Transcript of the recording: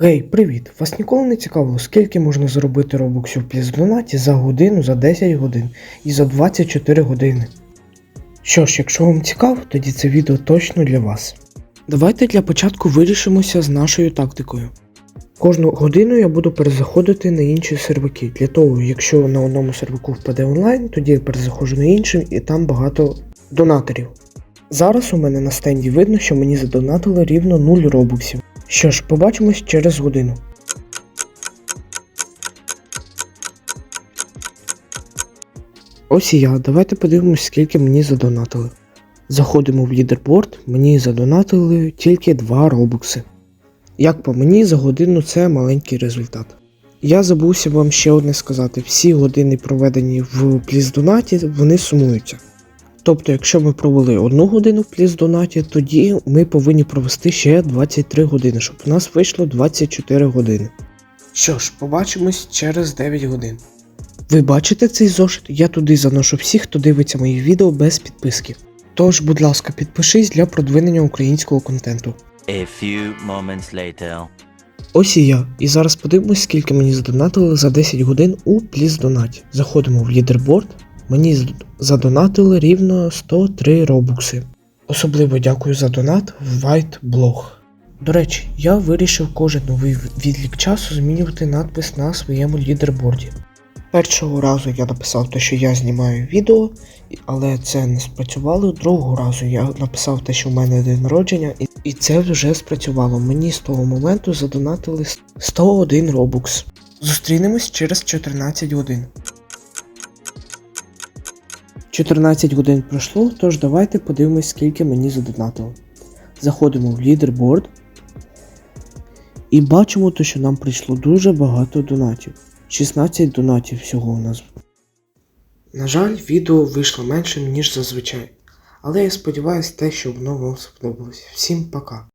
Гей, привіт! Вас ніколи не цікавило, скільки можна заробити робоксів в пліздонаті за годину, за 10 годин і за 24 години. Що ж, якщо вам цікаво, тоді це відео точно для вас. Давайте для початку вирішимося з нашою тактикою. Кожну годину я буду перезаходити на інші серваки. Для того, якщо на одному серваку впаде онлайн, тоді я перезаходжу на інший і там багато донаторів. Зараз у мене на стенді видно, що мені задонатили рівно 0 робоксів. Що ж, побачимось через годину. Ось і я. Давайте подивимось, скільки мені задонатили. Заходимо в лідерборд, мені задонатили тільки 2 робокси. Як по мені, за годину це маленький результат. Я забувся вам ще одне сказати: всі години, проведені в пліздонаті, вони сумуються. Тобто, якщо ми провели одну годину в пліздонаті, тоді ми повинні провести ще 23 години, щоб у нас вийшло 24 години. Що ж, побачимось через 9 годин. Ви бачите цей зошит? Я туди заношу всіх, хто дивиться мої відео без підписки. Тож, будь ласка, підпишись для продвинення українського контенту. A few moments later. Ось і я. І зараз подивимось, скільки мені задонатили за 10 годин у пліздонаті. Заходимо в лідерборд. Мені задонатили рівно 103 робукси. Особливо дякую за донат в White Blog. До речі, я вирішив кожен новий відлік часу змінювати надпис на своєму лідерборді. Першого разу я написав те, що я знімаю відео, але це не спрацювало. Другого разу я написав те, що в мене день народження, і, це вже спрацювало. Мені з того моменту задонатили 101 робукс. Зустрінемось через 14 годин. 14 годин пройшло, тож давайте подивимось, скільки мені задонатило. Заходимо в лідерборд і бачимо, то, що нам прийшло дуже багато донатів. 16 донатів всього у нас. На жаль, відео вийшло меншим, ніж зазвичай. Але я сподіваюся те, що воно вам сподобалось. Всім пока.